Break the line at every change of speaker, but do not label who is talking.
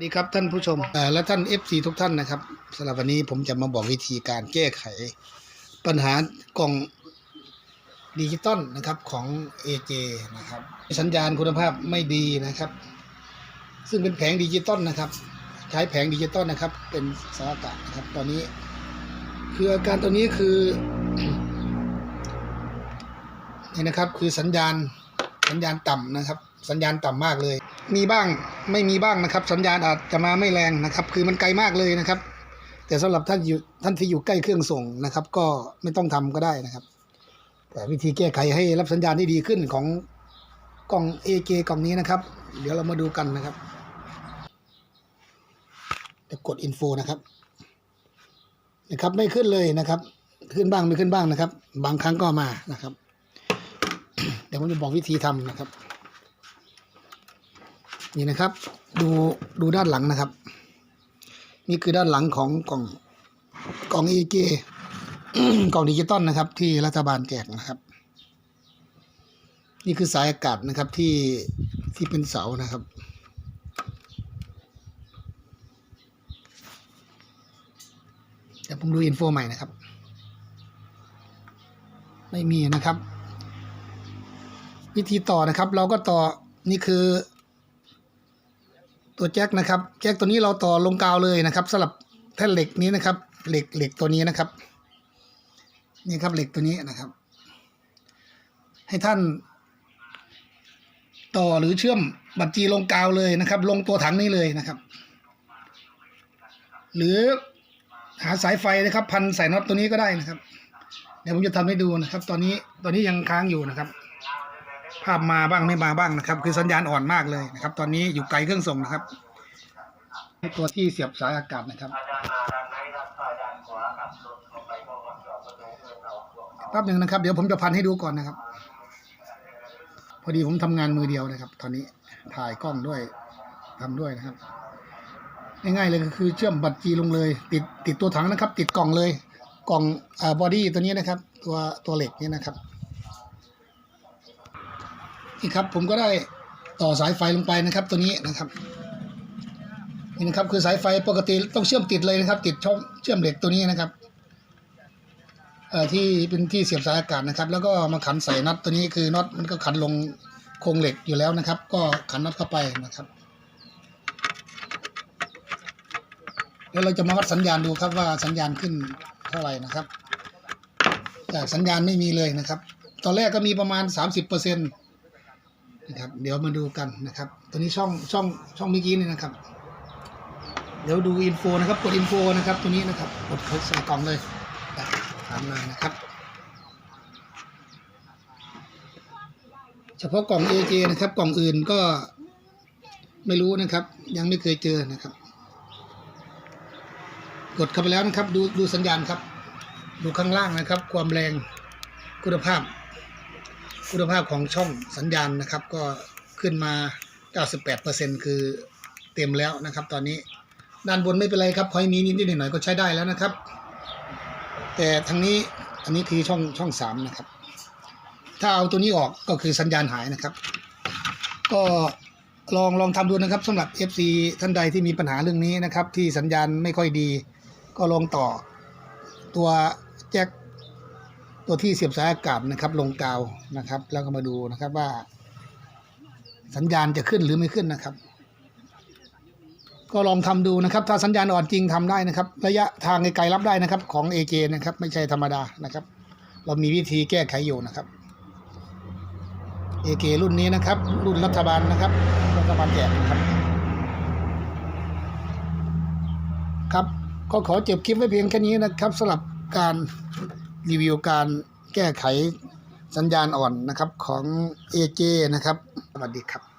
สวัสดีครับท่านผู้ชมและท่าน FC ทุกท่านนะครับสำหรับวันนี้ผมจะมาบอกวิธีการแก้ไข ปัญหากล่องดิจิตอลนะครับของ AJ นะครับสัญญาณคุณภาพไม่ดีนะครับ ซึ่งเป็นแผงดิจิตอลนะครับ ใช้แผงดิจิตอลนะครับ เป็นสายอากาศนะครับ ตอนนี้ คืออาการตัวนี้คือนี่นะครับคือสัญญาณสัญญาณต่ำนะครับ สัญญาณต่ำมากเลย มีบ้างไม่มีบ้างนะครับ สัญญาณอาจจะมาไม่แรงนะครับ คือมันไกลมากเลยนะครับ แต่สำหรับท่านอยู่ท่านที่อยู่ใกล้เครื่องส่งนะครับ ก็ไม่ต้องทำก็ได้นะครับ แต่วิธีแก้ไขให้รับสัญญาณที่ดีขึ้นของกล่อง AJ กล่องนี้นะครับ เดี๋ยวเรามาดูกันนะครับจะกดอินโฟนะครับนะครับไม่ขึ้นเลยนะครับ ขึ้นบ้างไม่ขึ้นบ้างนะครับ บางครั้งก็มานะครับ เดี๋ยวผมจะบอกวิธีทำนะครับ นี่นะครับ ดูดูด้านหลังนะครับ นี่คือด้านหลังของกล่องกล่อง EG กล่องดิจิตอลนะครับ ที่รัฐบาลแจกนะครับ นี่คือสายอากาศนะครับที่ที่เป็นเสานะครับเดี๋ยวผมดูอินโฟใหม่นะครับ ไม่มีนะครับ วิธีต่อนะครับ เราก็ต่อนี่คือ ตัวแจ็คนะครับแจ็คตัวนี้เราต่อลงกาวเลยนะครับสำหรับแท่นเหล็กนี้นะครับ เหล็กเหล็กตัวนี้นะครับ นี่ครับเหล็กตัวนี้นะครับ ให้ท่าน ต่อหรือเชื่อมบัตรจีลงกาวเลยนะครับ ลงตัวถังนี้เลยนะครับ หรือหาสายไฟนะครับ พันสายน็อตตัวนี้ก็ได้นะครับ เดี๋ยวผมจะทำให้ดูนะครับ ตอนนี้ตอนนี้ยังค้างอยู่นะครับ ภาพมาบ้างไม่มาบ้างนะครับ คือสัญญาณอ่อนมากเลยนะครับ ตอนนี้อยู่ไกลเครื่องส่งนะครับตัวที่เสียบสายอากาศนะครับแป๊บหนึ่งนะครับ เดี๋ยวผมจะพันให้ดูก่อนนะครับ พอดีผมทำงานมือเดียวนะครับ ตอนนี้ถ่ายกล้องด้วยทำด้วยนะครับ ง่ายๆเลยก็คือเชื่อมบัตรจีลงเลย ติดติดตัวถังนะครับ ติดกล่องเลย กล่องอ่าบอดี้ตัวนี้นะครับ ตัวตัวเหล็กนี่นะครับ นี่ครับผมก็ได้ต่อสายไฟลงไปนะครับตัวนี้นะครับนี่นะครับคือสายไฟปกติต้องเชื่อมติดเลยนะครับ ติดช่องเชื่อมเหล็กตัวนี้นะครับเอ่อที่เป็นที่เสียบสายอากาศนะครับ แล้วก็มาขันใส่น็อตตัวนี้คือน็อตมันก็ขันลงโครงเหล็กอยู่แล้วนะครับ ก็ขันน็อตเข้าไปนะครับแล้วเราจะมาวัดสัญญาณดูครับว่าสัญญาณขึ้นเท่าไหร่นะครับ จากสัญญาณไม่มีเลยนะครับ ตอนแรกก็มีประมาณ 30%เปอร์เซ็นต์ นะครับ เดี๋ยวมาดูกันนะครับ ตัวนี้ช่องช่องช่องเมื่อกี้นี่นะครับ เดี๋ยวดูอินโฟนะครับกดอินโฟนะครับ ตัวนี้นะครับกดใส่กล่องเลยตามมานะครับ เฉพาะกล่อง AJ นะครับ กล่องอื่นก็ไม่รู้นะครับ ยังไม่เคยเจอนะครับ กดเข้าไปแล้วนะครับ ดูดูสัญญาณครับ ดูข้างล่างนะครับ ความแรงคุณภาพ คุณภาพของช่องสัญญาณนะครับ ก็ขึ้นมา 98%คือเต็มแล้วนะครับ ตอนนี้ด้านบนไม่เป็นไรครับพอยมีนิดๆหน่อยๆก็ใช้ได้แล้วนะครับ แต่ทางนี้อันนี้คือช่องช่องสามนะครับ ถ้าเอาตัวนี้ออกก็คือสัญญาณหายนะครับ ก็ลองลองทำดูนะครับสำหรับ FC ท่านใดที่มีปัญหาเรื่องนี้นะครับ ที่สัญญาณไม่ค่อยดี ก็ลองต่อตัวแจ็ค ตัวที่เสียบสายอากาศนะครับ ลงกาวนะครับ แล้วก็มาดูนะครับว่า สัญญาณจะขึ้นหรือไม่ขึ้นนะครับ ก็ลองทำดูนะครับ ถ้าสัญญาณอ่อนจริงทำได้นะครับ ระยะทางไกลๆรับได้นะครับของ AJ นะครับ ไม่ใช่ธรรมดานะครับ เรามีวิธีแก้ไขอยู่นะครับ AJ รุ่นนี้นะครับ รุ่นรัฐบาลนะครับ รัฐบาลแจกนะครับครับก็ขอจบคลิปไว้เพียงแค่นี้นะครับสำหรับการ รีวิวการแก้ไขสัญญาณอ่อนนะครับของ AJ นะครับ สวัสดีครับ